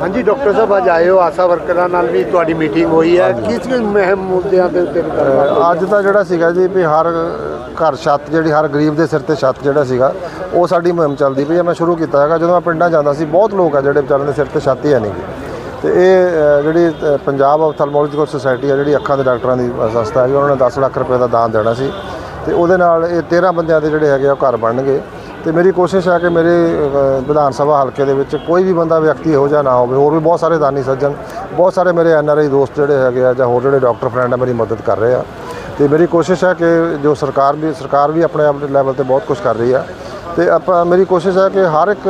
ਹਾਂਜੀ ਡਾਕਟਰ ਸਾਹਿਬ ਅੱਜ ਆਏ ਹੋ ਆਸਾ ਵਰਕਰਾਂ ਨਾਲ ਵੀ ਤੁਹਾਡੀ ਮੀਟਿੰਗ ਹੋਈ ਹੈ। ਕਿਸ ਮਹਿਮ ਮੁੱਦਿਆਂ ਦੇ ਉੱਤੇ? ਅੱਜ ਦਾ ਜਿਹੜਾ ਸੀਗਾ ਜੀ ਵੀ ਹਰ ਘਰ ਛੱਤ ਜਿਹੜੀ ਹਰ ਗਰੀਬ ਦੇ ਸਿਰ ਤੇ ਛੱਤ ਜਿਹੜਾ ਸੀਗਾ ਉਹ ਸਾਡੀ ਮੁਹਿੰਮ ਚੱਲਦੀ ਪਈ ਹੈ। ਮੈਂ ਸ਼ੁਰੂ ਕੀਤਾ ਹੈਗਾ ਜਦੋਂ ਮੈਂ ਪਿੰਡਾਂ ਜਾਂਦਾ ਸੀ ਬਹੁਤ ਲੋਕ ਆ ਜਿਹੜੇ ਵਿਚਾਰਿਆਂ ਦੇ ਸਿਰ ਤੇ ਛੱਤ ਹੀ ਹੈ ਨਹੀਂ ਤੇ ਇਹ ਜਿਹੜੀ ਪੰਜਾਬ ਆਫਥਲਮੋਲੋਜੀਕਲ ਸੁਸਾਇਟੀ ਆ ਜਿਹੜੀ ਅੱਖਾਂ ਦੇ ਡਾਕਟਰਾਂ ਦੀ ਸੰਸਥਾ ਹੈ ਉਹਨਾਂ ਨੇ 10 ਲੱਖ ਰੁਪਏ ਦਾ ਦਾਨ ਦੇਣਾ ਸੀ। ਤੇ ਉਹਦੇ ਨਾਲ ਇਹ 13 ਬੰਦਿਆਂ ਦੇ ਜਿਹੜੇ ਹੈਗੇ ਆ ਉਹ ਘਰ ਬਣਨਗੇ। ਤੇ ਮੇਰੀ ਕੋਸ਼ਿਸ਼ ਹੈ ਕਿ ਮੇਰੇ ਵਿਧਾਨ ਸਭਾ ਹਲਕੇ ਦੇ ਵਿੱਚ ਕੋਈ ਵੀ ਬੰਦਾ ਵਿਅਕਤੀ ਇਹੋ ਜਿਹਾ ਨਾ ਹੋਵੇ। ਹੋਰ ਵੀ ਬਹੁਤ ਸਾਰੇ ਦਾਨੀ ਸੱਜਣ ਬਹੁਤ ਸਾਰੇ ਮੇਰੇ ਐਨ ਆਰ ਆਈ ਦੋਸਤ ਜਿਹੜੇ ਹੈਗੇ ਆ ਜਾਂ ਹੋਰ ਜਿਹੜੇ ਡਾਕਟਰ ਫਰੈਂਡ ਆ ਮੇਰੀ ਮਦਦ ਕਰ ਰਹੇ ਆ। ਤੇ ਮੇਰੀ ਕੋਸ਼ਿਸ਼ ਹੈ ਕਿ ਜੋ ਸਰਕਾਰ ਵੀ ਸਰਕਾਰ ਵੀ ਆਪਣੇ ਆਪਣੇ ਲੈਵਲ ਤੇ ਬਹੁਤ ਕੁਝ ਕਰ ਰਹੀ ਆ। ਤੇ ਆਪਾਂ ਮੇਰੀ ਕੋਸ਼ਿਸ਼ ਹੈ ਕਿ ਹਰ ਇੱਕ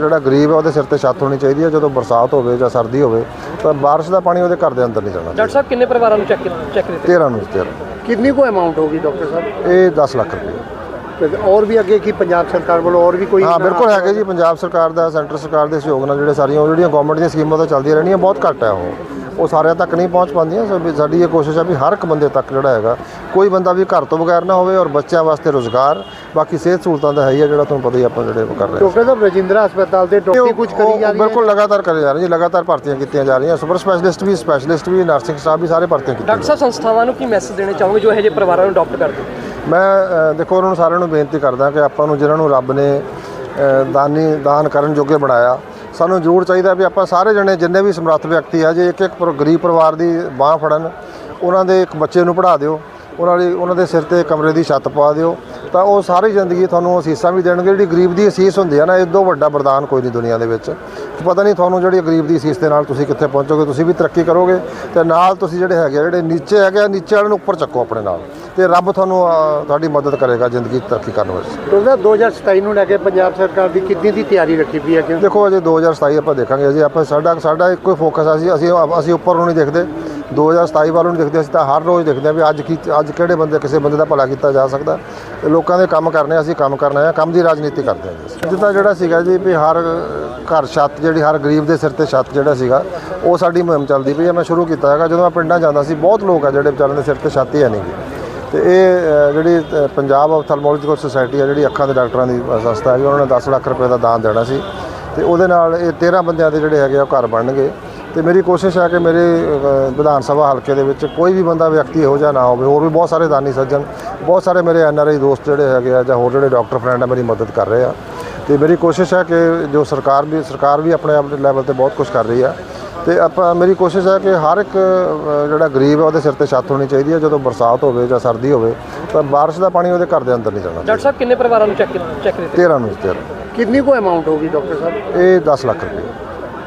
ਜਿਹੜਾ ਗਰੀਬ ਹੈ ਉਹਦੇ ਸਿਰ ਤੇ ਛੱਤ ਹੋਣੀ ਚਾਹੀਦੀ ਹੈ ਜਦੋਂ ਬਰਸਾਤ ਹੋਵੇ ਜਾਂ ਸਰਦੀ ਹੋਵੇ ਤਾਂ ਬਾਰਿਸ਼ ਦਾ ਪਾਣੀ ਉਹਦੇ ਘਰ ਦੇ ਅੰਦਰ ਨਹੀਂ ਜਾਣਾ ਡਾਕਟਰ ਸਾਹਿਬ ਕਿੰਨੇ ਪਰਿਵਾਰਾਂ ਨੂੰ ਚੈੱਕ ਚੈੱਕ ਦਿੱਤੇ? 13 ਨੂੰ 13 ਕਿੰਨੀ ਕੋ ਅਮਾਉਂਟ ਹੋਗੀ ਡਾਕਟਰ ਸਾਹਿਬ? ਇਹ 10 ਲੱਖ ਰੁਪਏ। ਤੇ ਔਰ ਵੀ ਅੱਗੇ ਕੀ ਪੰਜਾਬ ਸਰਕਾਰ ਵੱਲੋਂ ਔਰ ਵੀ ਕੋਈ ਹਾਂ ਬਿਲਕੁਲ ਹੈਗੇ ਜੀ। ਪੰਜਾਬ ਸਰਕਾਰ ਦਾ ਸੈਂਟਰ ਸਰਕਾਰ ਦੇ ਸਹਿਯੋਗ ਨਾਲ ਜਿਹੜੇ ਸਾਰੀਆਂ ਉਹ ਜਿਹੜੀਆਂ ਗਵਰਨਮੈਂਟ ਦੀਆਂ ਸਕੀਮਾਂ ਤਾਂ ਚੱਲਦੀਆਂ ਰਹਿਣੀਆਂ ਬਹੁਤ ਘੱਟ ਹੈ ਉਹ। ਉਹ ਸਾਰਿਆਂ ਤੱਕ ਨਹੀਂ ਪਹੁੰਚ ਪਾਉਂਦੀਆਂ। ਸੋ ਵੀ ਸਾਡੀ ਇਹ ਕੋਸ਼ਿਸ਼ ਹੈ ਵੀ ਹਰ ਇੱਕ ਬੰਦੇ ਤੱਕ ਜਿਹੜਾ ਹੈਗਾ ਕੋਈ ਬੰਦਾ ਵੀ ਘਰ ਤੋਂ ਬਗੈਰ ਨਾ ਹੋਵੇ ਔਰ ਬੱਚਿਆਂ ਵਾਸਤੇ ਰੋਜ਼ਗਾਰ ਬਾਕੀ ਸਿਹਤ ਸਹੂਲਤਾਂ ਤਾਂ ਹੈ ਹੀ ਆ ਜਿਹੜਾ ਤੁਹਾਨੂੰ ਪਤਾ ਹੀ ਆਪਾਂ ਜਿਹੜੇ ਕਰ ਰਹੇ ਹਾਂ ਡਾਕਟਰ ਸਾਹਿਬ ਰਜਿੰਦਰਾ ਹਸਪਤਾਲ ਤੇ ਡਾਕਟਰੀ ਕੁਝ ਕਰੀ ਜਾ ਰਹੀ ਹੈ ਬਿਲਕੁਲ ਲਗਾਤਾਰ ਕਰੇ ਜਾ ਰਹੇ ਜੀ ਲਗਾਤਾਰ ਭਰਤੀਆਂ ਕੀਤੀਆਂ ਜਾ ਰਹੀਆਂ। ਸੁਪਰ ਸਪੈਸ਼ਲਿਸਟ ਵੀ ਸਪੈਸ਼ਲਿਸਟ ਵੀ ਨਰਸਿੰਗ ਸਟਾਫ ਵੀ ਸਾਰੇ ਭਰਤੀਆਂ ਕੀਤੀਆਂ ਡਾਕਟਰ ਸਾਹਿਬ ਸੰਸਥਾਵਾਂ ਨੂੰ ਕੀ ਮੈਸੇਜ ਦੇਣੇ ਚਾਹੋਗੇ ਜੋ ਇਹੋ ਜਿਹੇ ਪਰਿਵਾਰਾਂ ਨੂੰ ਅਡਾਪਟ ਕਰਦੇ ਮੈਂ ਦੇਖੋ ਉਹਨਾਂ ਨੂੰ ਸਾਰਿਆਂ ਨੂੰ ਬੇਨਤੀ ਕਰਦਾ ਕਿ ਆਪਾਂ ਨੂੰ ਜਿਹਨਾਂ ਨੂੰ ਰੱਬ ਨੇ ਦਾਨੀ ਦਾਨ ਕਰਨ ਜੋਗੇ ਬਣਾਇਆ ਸਾਨੂੰ ਜ਼ਰੂਰ ਚਾਹੀਦਾ ਵੀ ਆਪਾਂ ਸਾਰੇ ਜਣੇ ਜਿੰਨੇ ਵੀ ਸਮਰੱਥ ਵਿਅਕਤੀ ਆ ਜੇ ਇੱਕ ਇੱਕ ਪਰ- ਗਰੀਬ ਪਰਿਵਾਰ ਦੀ ਬਾਹ ਫੜਨ ਉਹਨਾਂ ਦੇ ਇੱਕ ਬੱਚੇ ਨੂੰ ਪੜ੍ਹਾ ਦਿਓ ਉਹਨਾਂ ਦੀ ਉਹਨਾਂ ਦੇ ਸਿਰ ਤੇ ਕਮਰੇ ਦੀ ਛੱਤ ਪਾ ਦਿਓ ਤਾਂ ਉਹ ਸਾਰੀ ਜ਼ਿੰਦਗੀ ਤੁਹਾਨੂੰ ਅਸੀਸਾਂ ਵੀ ਦੇਣਗੇ। ਜਿਹੜੀ ਗਰੀਬ ਦੀ ਅਸੀਸ ਹੁੰਦੀ ਆ ਨਾ ਇਹ ਤੋਂ ਵੱਡਾ ਵਰਦਾਨ ਕੋਈ ਨਹੀਂ ਦੁਨੀਆ ਦੇ ਵਿੱਚ। ਪਤਾ ਨਹੀਂ ਤੁਹਾਨੂੰ ਜਿਹੜੀ ਗਰੀਬ ਦੀ ਅਸੀਸ ਦੇ ਨਾਲ ਤੁਸੀਂ ਕਿੱਥੇ ਪਹੁੰਚੋਗੇ ਤੁਸੀਂ ਵੀ ਤਰੱਕੀ ਕਰੋਗੇ ਤੇ ਨਾਲ ਤੁਸੀਂ ਜਿਹੜੇ ਹੈਗੇ ਆ, ਜਿਹੜੇ ਨੀਚੇ ਹੈਗੇ ਆ, ਨੀਚੇ ਵਾਲਿਆਂ ਨੂੰ ਉੱਪਰ ਚੱਕੋ ਆਪਣੇ ਨਾਲ। ਤੇ ਰੱਬ ਤੁਹਾਨੂੰ ਅ, ਤੁਹਾਡੀ ਮਦਦ ਕਰੇਗਾ ਜ਼ਿੰਦਗੀ 'ਚ ਤਰੱਕੀ ਕਰਨ ਵਿੱਚ। ਸਾਹਿਬ 2027 ਨੂੰ ਲੈ ਕੇ ਪੰਜਾਬ ਸਰਕਾਰ ਦੀ ਕਿੰਨੀ ਦੀ ਤਿਆਰੀ ਰੱਖੀ ਪਈ ਹੈ ਕਿਉਂ ਦੇਖੋ ਅਜੇ 2027 ਆਪਾਂ ਦੇਖਾਂਗੇ ਅਜੇ ਆਪਾਂ ਸਾਡਾ ਸਾਡਾ ਇੱਕੋ ਹੀ ਫੋਕਸ ਆ ਅਸੀਂ ਅਸੀਂ ਅਸੀਂ ਉੱਪਰ ਨੂੰ ਨਹੀਂ ਦੇਖਦੇ। 2027 ਵੱਲ ਨੂੰ ਨਹੀਂ ਦੇਖਦੇ ਅਸੀਂ ਤਾਂ ਹਰ ਰੋਜ਼ ਦੇਖਦੇ ਹਾਂ ਵੀ ਅੱਜ ਕੀ ਅੱਜ ਕਿਹੜੇ ਬੰਦੇ ਕਿਸੇ ਬੰਦੇ ਦਾ ਭਲਾ ਕੀਤਾ ਜਾ ਸਕਦਾ। ਤੇ ਲੋਕਾਂ ਦੇ ਕੰਮ ਕਰਨੇ ਅਸੀਂ ਕੰਮ ਕਰਨਾ ਹੈ ਕੰਮ ਦੀ ਰਾਜਨੀਤੀ ਕਰਦੇ ਹਾਂ ਜੀ ਜਿੱਦਾਂ ਜਿਹੜਾ ਸੀਗਾ ਜੀ ਵੀ ਹਰ ਘਰ ਛੱਤ ਜਿਹੜੀ ਹਰ ਗਰੀਬ ਦੇ ਸਿਰ ਤੇ ਛੱਤ ਜਿਹੜਾ ਸੀਗਾ ਉਹ ਸਾਡੀ ਮੁਹਿੰਮ ਚੱਲਦੀ ਪਈ ਹੈ। ਮੈਂ ਸ਼ੁਰੂ ਕੀਤਾ ਹੈਗਾ ਜਦੋਂ ਮੈਂ ਪਿੰਡਾਂ ਜਾਂਦਾ ਸੀ ਬਹੁਤ ਲੋਕ ਆ ਜਿਹੜੇ ਵਿਚਾਰਿਆਂ ਦੇ ਸਿਰ ਤੇ ਛੱਤ ਹੀ ਹੈ ਨਹੀਂ ਗੀ। ਤੇ ਇਹ ਜਿਹੜੀ ਪੰਜਾਬ ਆਫਥਲਮੋਲੋਜੀਕਲ ਸੁਸਾਇਟੀ ਆ, ਜਿਹੜੀ ਅੱਖਾਂ ਦੇ ਡਾਕਟਰਾਂ ਦੀ ਸੰਸਥਾ ਹੈ ਉਹਨਾਂ ਨੇ 10 ਲੱਖ ਰੁਪਏ ਦਾ ਦਾਨ ਦੇਣਾ ਸੀ। ਤੇ ਉਹਦੇ ਨਾਲ ਇਹ 13 ਬੰਦਿਆਂ ਦੇ ਜਿਹੜੇ ਹੈਗੇ ਆ, ਉਹ ਘਰ ਬਣਨਗੇ। ਤੇ ਮੇਰੀ ਕੋਸ਼ਿਸ਼ ਹੈ ਕਿ ਮੇਰੇ ਵਿਧਾਨ ਸਭਾ ਹਲਕੇ ਦੇ ਵਿੱਚ ਕੋਈ ਵੀ ਬੰਦਾ ਵਿਅਕਤੀ ਇਹੋ ਜਾਂ ਨਾ ਹੋਵੇ, ਹੋਰ ਵੀ ਬਹੁਤ ਸਾਰੇ ਦਾਨੀ ਸੱਜਣ, ਬਹੁਤ ਸਾਰੇ ਮੇਰੇ ਐਨ ਆਰ ਆਈ ਦੋਸਤ ਜਿਹੜੇ ਹੈਗੇ ਆ, ਜਾਂ ਹੋਰ ਜਿਹੜੇ ਡਾਕਟਰ ਫਰੈਂਡ ਆ, ਮੇਰੀ ਮਦਦ ਕਰ ਰਹੇ ਆ। ਤੇ ਮੇਰੀ ਕੋਸ਼ਿਸ਼ ਹੈ ਕਿ ਜੋ ਸਰਕਾਰ ਵੀ ਸਰਕਾਰ ਵੀ ਆਪਣੇ ਆਪਣੇ ਲੈਵਲ ਤੇ ਬਹੁਤ ਕੁਝ ਕਰ ਰਹੀ ਆ ਤੇ ਆਪਾਂ ਮੇਰੀ ਕੋਸ਼ਿਸ਼ ਹੈ ਕਿ ਹਰ ਇੱਕ ਜਿਹੜਾ ਗਰੀਬ ਹੈ ਉਹਦੇ ਸਿਰ ਤੇ ਛੱਤ ਹੋਣੀ ਚਾਹੀਦੀ ਹੈ। ਜਦੋਂ ਬਰਸਾਤ ਹੋਵੇ ਜਾਂ ਸਰਦੀ ਹੋਵੇ ਤਾਂ ਬਾਰਿਸ਼ ਦਾ ਪਾਣੀ ਉਹਦੇ ਘਰ ਦੇ ਅੰਦਰ ਨਹੀਂ ਜਾਣਾ ਡਾਕਟਰ ਸਾਹਿਬ ਕਿੰਨੇ ਪਰਿਵਾਰਾਂ ਨੂੰ ਚੈੱਕ ਚੈੱਕ ਦਿੱਤੇ? 13 ਨੂੰ 13 ਕਿੰਨੀ ਕੋ ਅਮਾਉਂਟ ਹੋਗੀ ਡਾਕਟਰ ਸਾਹਿਬ? ਇਹ 10 ਲੱਖ ਰੁਪਏ।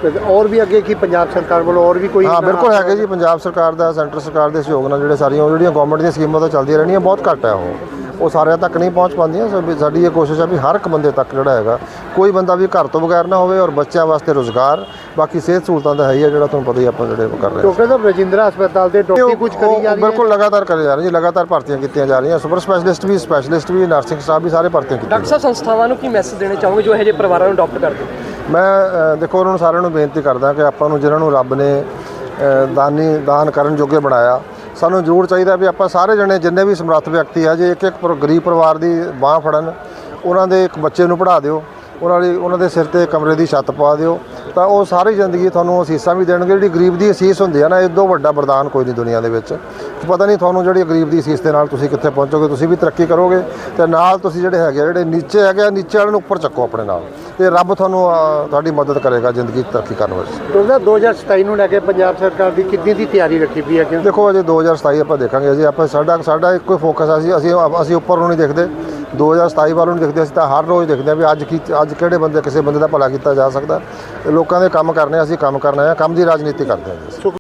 ਤੇ ਔਰ ਵੀ ਅੱਗੇ ਕੀ ਪੰਜਾਬ ਸਰਕਾਰ ਵੱਲੋਂ ਔਰ ਵੀ ਕੋਈ ਹਾਂ ਬਿਲਕੁਲ ਹੈਗੇ ਜੀ। ਪੰਜਾਬ ਸਰਕਾਰ ਦਾ ਸੈਂਟਰ ਸਰਕਾਰ ਦੇ ਸਹਿਯੋਗ ਨਾਲ ਜਿਹੜੇ ਸਾਰੀਆਂ ਉਹ ਜਿਹੜੀਆਂ ਗਵਰਨਮੈਂਟ ਦੀਆਂ ਸਕੀਮਾਂ ਤਾਂ ਚੱਲਦੀਆਂ ਰਹਿਣੀਆਂ ਬਹੁਤ ਘੱਟ ਹੈ ਉਹ। ਉਹ ਸਾਰਿਆਂ ਤੱਕ ਨਹੀਂ ਪਹੁੰਚ ਪਾਉਂਦੀਆਂ ਸੋ ਵੀ ਸਾਡੀ ਇਹ ਕੋਸ਼ਿਸ਼ ਹੈ ਵੀ ਹਰ ਇੱਕ ਬੰਦੇ ਤੱਕ ਜਿਹੜਾ ਹੈਗਾ ਕੋਈ ਬੰਦਾ ਵੀ ਘਰ ਤੋਂ ਬਗੈਰ ਨਾ ਹੋਵੇ ਔਰ ਬੱਚਿਆਂ ਵਾਸਤੇ ਰੋਜ਼ਗਾਰ ਬਾਕੀ ਸਿਹਤ ਸਹੂਲਤਾਂ ਤਾਂ ਹੈ ਜਿਹੜਾ ਤੁਹਾਨੂੰ ਪਤਾ ਹੀ ਆਪਾਂ ਜਿਹੜੇ ਕਰ ਰਹੇ ਹਾਂ। ਡਾਕਟਰ ਸਾਹਿਬ ਰਜਿੰਦਰਾ ਹਸਪਤਾਲ ਤੇ ਡਾਕਟਰੀ ਕੁਝ ਕਰੀ ਜਾ ਰਹੀ ਹੈ ਬਿਲਕੁਲ ਲਗਾਤਾਰ ਕਰੇ ਜਾ ਰਹੇ ਜੀ ਲਗਾਤਾਰ ਭਰਤੀਆਂ ਕੀਤੀਆਂ ਜਾ ਰਹੀਆਂ ਸੁਪਰ ਸਪੈਸ਼ਲਿਸਟ ਵੀ ਸਪੈਸ਼ਲਿਸਟ ਵੀ ਨਰਸਿੰਗ ਸਟਾਫ ਵੀ ਸਾਰੇ ਭਰਤੀਆਂ ਕੀਤੀਆਂ ਡਾਕਟਰ ਸਾਹਿਬ ਸੰਸਥਾਵਾਂ ਨੂੰ ਕੀ ਮੈਸੇਜ ਦੇਣੇ ਚਾਹੋਗੇ ਜੋ ਇਹੋ ਜਿਹੇ ਪਰਿਵਾਰਾਂ ਨੂੰ ਅਡਾਪਟ ਕਰਦੇ ਮੈਂ ਦੇਖੋ ਉਹਨਾਂ ਨੂੰ ਸਾਰਿਆਂ ਨੂੰ ਬੇਨਤੀ ਕਰਦਾ ਕਿ ਆਪਾਂ ਨੂੰ ਜਿਨ੍ਹਾਂ ਨੂੰ ਰੱਬ ਨੇ ਦਾਨੀ ਦਾਨ ਕਰਨ ਜੋਗੇ ਬਣਾਇਆ ਸਾਨੂੰ ਜ਼ਰੂਰ ਚਾਹੀਦਾ ਵੀ ਆਪਾਂ ਸਾਰੇ ਜਣੇ ਜਿੰਨੇ ਵੀ ਸਮਰੱਥ ਵਿਅਕਤੀ ਆ ਜੇ ਇੱਕ ਇੱਕ ਪਰ- ਗਰੀਬ ਪਰਿਵਾਰ ਦੀ ਬਾਹ ਫੜਨ ਉਹਨਾਂ ਦੇ ਇੱਕ ਬੱਚੇ ਨੂੰ ਪੜ੍ਹਾ ਦਿਓ ਉਹਨਾਂ ਦੀ ਉਹਨਾਂ ਦੇ ਸਿਰ ਤੇ ਕਮਰੇ ਦੀ ਛੱਤ ਪਾ ਦਿਓ ਤਾਂ ਉਹ ਸਾਰੀ ਜ਼ਿੰਦਗੀ ਤੁਹਾਨੂੰ ਅਸੀਸਾਂ ਵੀ ਦੇਣਗੇ। ਜਿਹੜੀ ਗਰੀਬ ਦੀ ਅਸੀਸ ਹੁੰਦੀ ਆ ਨਾ ਇਹ ਵੱਡਾ ਵਰਦਾਨ ਕੋਈ ਨਹੀਂ ਦੁਨੀਆ ਦੇ ਵਿੱਚ। ਪਤਾ ਨਹੀਂ ਤੁਹਾਨੂੰ ਜਿਹੜੀ ਗਰੀਬ ਦੀ ਅਸੀਸ ਦੇ ਨਾਲ ਤੁਸੀਂ ਕਿੱਥੇ ਪਹੁੰਚੋਗੇ ਤੁਸੀਂ ਵੀ ਤਰੱਕੀ ਕਰੋਗੇ ਤੇ ਨਾਲ ਤੁਸੀਂ ਜਿਹੜੇ ਹੈਗੇ ਆ, ਜਿਹੜੇ ਨੀਚੇ ਹੈਗੇ ਆ, ਨੀਚੇ ਵਾਲਿਆਂ ਨੂੰ ਉੱਪਰ ਚੱਕੋ ਆਪਣੇ ਨਾਲ। ਤੇ ਰੱਬ ਤੁਹਾਨੂੰ ਅ, ਤੁਹਾਡੀ ਮਦਦ ਕਰੇਗਾ ਜ਼ਿੰਦਗੀ 'ਚ ਤਰੱਕੀ ਕਰਨ ਵਿੱਚ। ਡਾਕਟਰ ਸਾਹਿਬ 2027 ਨੂੰ ਲੈ ਕੇ ਪੰਜਾਬ ਸਰਕਾਰ ਦੀ ਕਿੰਨੀ ਦੀ ਤਿਆਰੀ ਰੱਖੀ ਪਈ ਹੈ ਕਿਉਂ ਦੇਖੋ ਅਜੇ 2027 ਆਪਾਂ ਦੇਖਾਂਗੇ ਅਜੇ ਆਪਾਂ ਸਾਡਾ ਸਾਡਾ ਇੱਕੋ ਹੀ ਫੋਕਸ ਆ ਅਸੀਂ ਅਸੀਂ ਅਸੀਂ ਉੱਪਰ ਨੂੰ ਨਹੀਂ ਦੇਖਦੇ। 2027 ਵੱਲ ਨੂੰ ਨਹੀਂ ਦੇਖਦੇ ਅਸੀਂ ਤਾਂ ਹਰ ਰੋਜ਼ ਦੇਖਦੇ ਹਾਂ ਵੀ ਅੱਜ ਕੀ ਅੱਜ ਕਿਹੜੇ ਬੰਦੇ ਕਿਸੇ ਬੰਦੇ ਦਾ ਭਲਾ ਕੀਤਾ ਜਾ ਸਕਦਾ। ਲੋਕਾਂ ਦੇ ਕੰਮ ਕਰਨੇ ਅਸੀਂ ਕੰਮ ਕਰਨਾ ਹੈ ਕੰਮ ਦੀ ਰਾਜਨੀਤੀ ਕਰਦੇ ਹਾਂ ਜੀ।